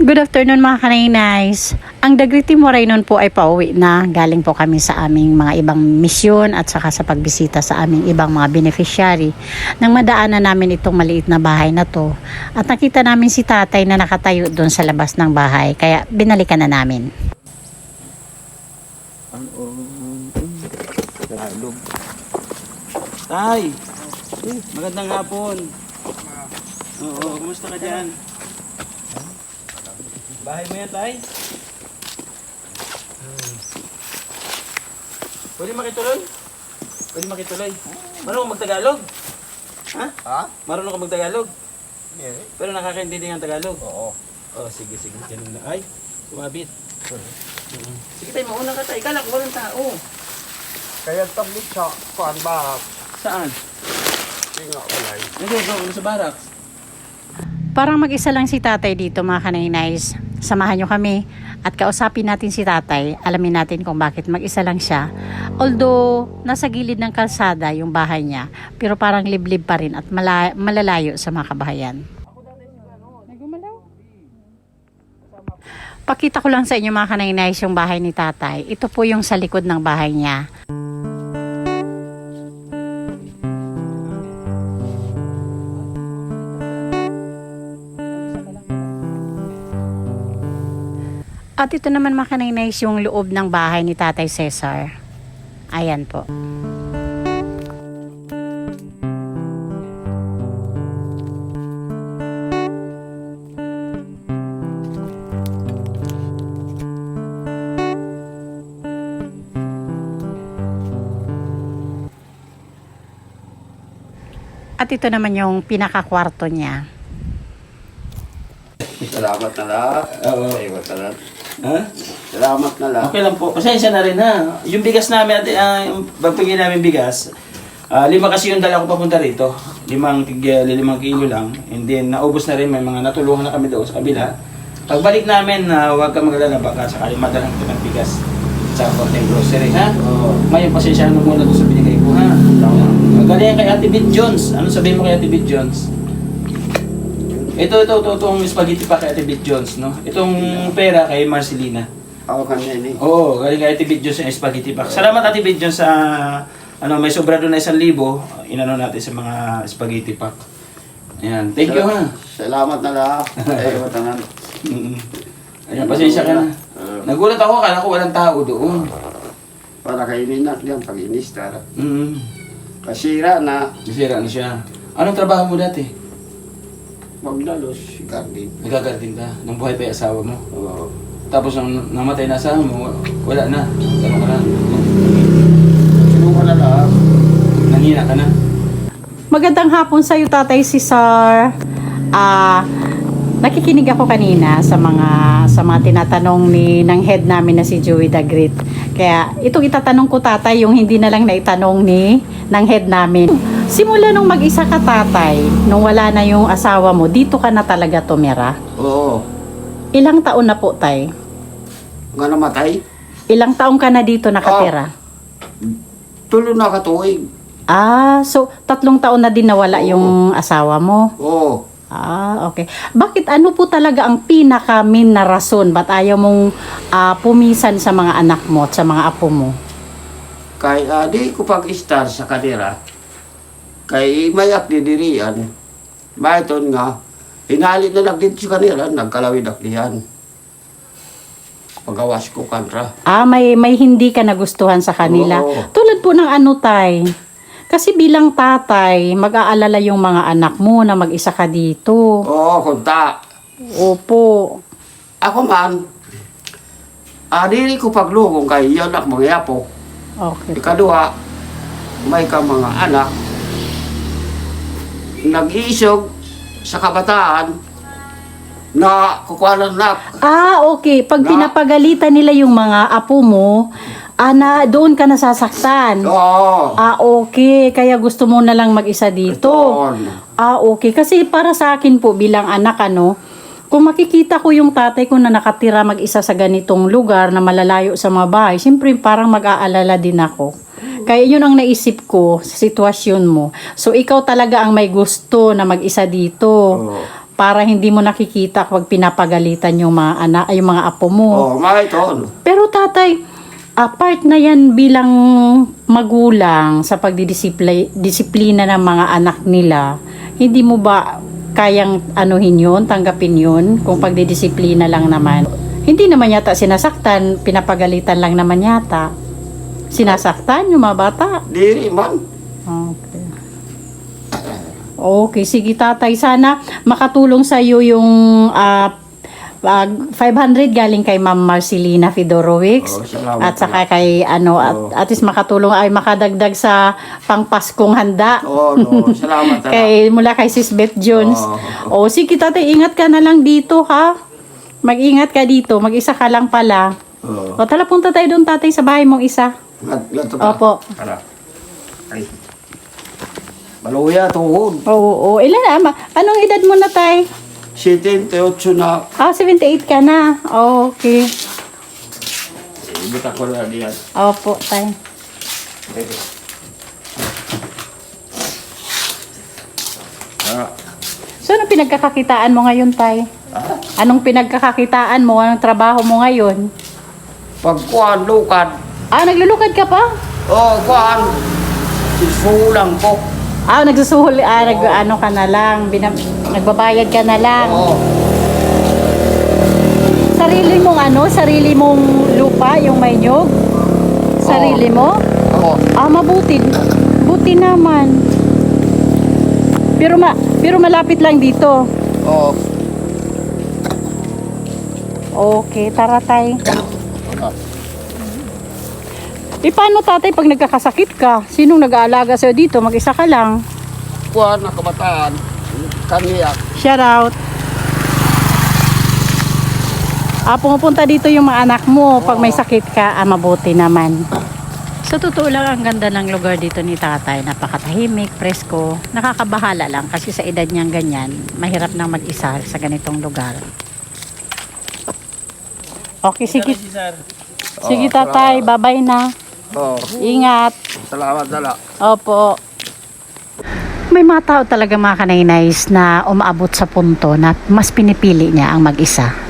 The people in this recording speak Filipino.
Good afternoon mga kanainays. Ang Dagriti Moray nun po ay pauwi na. Galing po kami sa aming mga ibang misyon at saka sa pagbisita sa aming ibang mga beneficiary. Nang madaanan namin itong maliit na bahay na to. At nakita namin si tatay na nakatayo doon sa labas ng bahay. Kaya binalikan na namin. Tagalog. Tay! Magandang hapon. Oo, kumusta ka dyan? Bahay mo yan, Tay? Pwede makituloy? Pwede makituloy? Marunong ka magtagalog? Ha? Ha? Marunong ka magtagalog? Hindi. Pero nakakaintindi ng Tagalog? Oo. Oh, sige, sige. Ganun na. Ay, kumabit. Mm. Sige tayo, mauna ka tayo. Kala ko walang tao. Kaya tablit sa kuan ba? Saan? Tinga walay. Nandun, doon, sa barracks. Parang mag-isa lang si tatay dito mga kanainays. Samahan nyo kami at kausapin natin si tatay. Alamin natin kung bakit mag-isa lang siya. Although, nasa gilid ng kalsada yung bahay niya. Pero parang liblib pa rin at mala- malalayo sa mga kabahayan. Pakita ko lang sa inyo mga kanainays yung bahay ni tatay. Ito po yung sa likod ng bahay niya. At ito naman mga kanainays yung loob ng bahay ni Tatay Cesar. Ayan po. At ito naman yung pinakakwarto niya. Salamat na lang. Oo. Salamat na lang. Ha? Salamat na lang. Okay lang po. Pasensya na rin ha. Yung bigas namin, at uh, yung pagpigil namin bigas, ah, lima kasi yung dala ko papunta rito. Limang, tig, ah, limang kilo lang. And then, naubos na rin. May mga natulungan na kami doon sa kabila. Pagbalik namin, na huwag ka magalala baka sakali madalang ito ng bigas sa konting grocery, ha? Oo. Ngayon, pasensya na muna doon sa binigay ko, ha? Magaling kay Ate Bit Jones. Ano sabihin mo kay Ate Bit Jones? Ito, ito, ito, itong spaghetti pa kay Ate Bit Jones, no? Itong pera kay Marcelina. Ako kanina ni. Oo, galing kay Ate Bit Jones yung spaghetti pack. Salamat Ate Bit Jones sa ano, may sobra doon na isang libo. Inano natin sa mga spaghetti pack. Ayan, thank you ha. Salamat na lang. Salamat na lang. Mm. Ayan, pasensya ka na. Oo. Nagulat ako, akala ko walang tao doon. Para kainin natin yan pag inistar. Mm. Kasira na. Nasira na siya. Anong trabaho mo dati? Magdalos. Garden. Nagagardin ka. Nang buhay pa yung asawa mo. Oo. Tapos nang namatay na asawa mo, wala na. Ganun ka na. Tulungan na lang. Nangina ka na. Magandang hapon sa iyo, Tatay Cesar. Ah, nakikinig ako kanina sa mga sa mga tinatanong ni ng head namin na si Joey the Great. Kaya itong itatanong ko, Tatay, yung hindi na lang naitanong ni ng head namin. Simula nung mag-isa ka, Tatay, nung wala na yung asawa mo, dito ka na talaga tumira. Oo. Ilang taon na po, Tay? Nga namatay. Ilang taong ka na dito nakatira? Tulo na katuig. Ah, so tatlong taon na din nawala yung asawa mo. Oo. Ah, okay. Bakit ano po talaga ang pinaka main na rason ba't ayaw mong ah, pumisan sa mga anak mo at sa mga apo mo? Kay ah, di ko pag-star sa kanila. Kay mayak di dirian. Maiton nga. Hinalit na lang dito sa kanila. Nagkalawid akdihan. Pagawas ko kanra. Ah, may may hindi ka nagustuhan sa kanila. Oo. Tulad po ng ano tay. Kasi bilang tatay, mag-aalala yung mga anak mo na mag-isa ka dito. Oo, kunta. Opo. Ako man, ah, dili ko paglugong kay yon ak mga yapo. Okay. Ikaduha, may ka mga anak, nag-iisog sa kabataan na kukuhanan na Ah, okay. Pag Na- pinapagalitan nila yung mga apo mo, ah, na, doon ka nasasaktan. Oo. Ah, okay. Kaya gusto mo na lang mag-isa dito. Doon. Ah, okay. Kasi para sa akin po bilang anak, ano, kung makikita ko yung tatay ko na nakatira mag-isa sa ganitong lugar na malalayo sa mga bahay, siyempre parang mag-aalala din ako. Kaya yun ang naisip ko sa sitwasyon mo. So, ikaw talaga ang may gusto na mag-isa dito. Oo. para hindi mo nakikita kapag pinapagalitan yung mga anak, yung mga apo mo. Oh, maiton. Pero tatay, apart na yan bilang magulang sa pagdidisiplina disiplina ng mga anak nila, hindi mo ba kayang anuhin yun, tanggapin yun, kung pagdidisiplina lang naman? Hindi naman yata sinasaktan, pinapagalitan lang naman yata. Sinasaktan yung mga bata. Diri man. Okay. Okay, sige tatay. Sana makatulong sa iyo yung ah, ah, 500 galing kay Ma'am Marcelina Fedorowicz. Oh, at saka kay ano at, Oh. at least makatulong ay makadagdag sa pangpaskong handa. Oh, no. Salamat. Kay mula kay Sis Beth Jones. Oh. O sige tatay, ingat ka na lang dito ha. Mag-ingat ka dito, mag-isa ka lang pala. Oh. O tala punta tayo doon tatay sa bahay mong isa. Gato ta. Opo. Tara. Ay. Maluya, tuhod. Oo, oo. Ilan na? Ma- Anong edad mo na tay? 78 na. Ah, 78 ka na. Okay. Ibita ko na diyan. Opo, tay. Ah. So, anong pinagkakakitaan mo ngayon, tay? Anong pinagkakakitaan mo? Anong trabaho mo ngayon? Pagkuhan, lukad. Ah, naglulukad ka pa? Oh, kuhan. Isulang ko. Ah, nagsusuhol. Ah, nag, ano ka na lang. Binab- nagbabayad ka na lang. Oh. Sarili mong ano? Sarili mong lupa, yung may nyog? Sarili mo? Oh. Ah, mabuti. Buti naman. Pero ma pero malapit lang dito. Oh. Okay, tara tay. E paano tatay pag nagkakasakit ka? Sinong nag-aalaga sa'yo dito? Mag-isa ka lang. Kuhan na kabataan. Kaniya. Shout out. Ah, pumupunta dito yung mga anak mo. Pag may sakit ka, ah, mabuti naman. Sa totoo lang, ang ganda ng lugar dito ni tatay. Napakatahimik, presko. Nakakabahala lang kasi sa edad niyang ganyan, mahirap nang mag-isa sa ganitong lugar. Okay, sige. Sige tatay, babay na. Oh. Ingat. Salamat dala. Opo. May mga tao talaga mga kanainays na umaabot sa punto na mas pinipili niya ang mag-isa.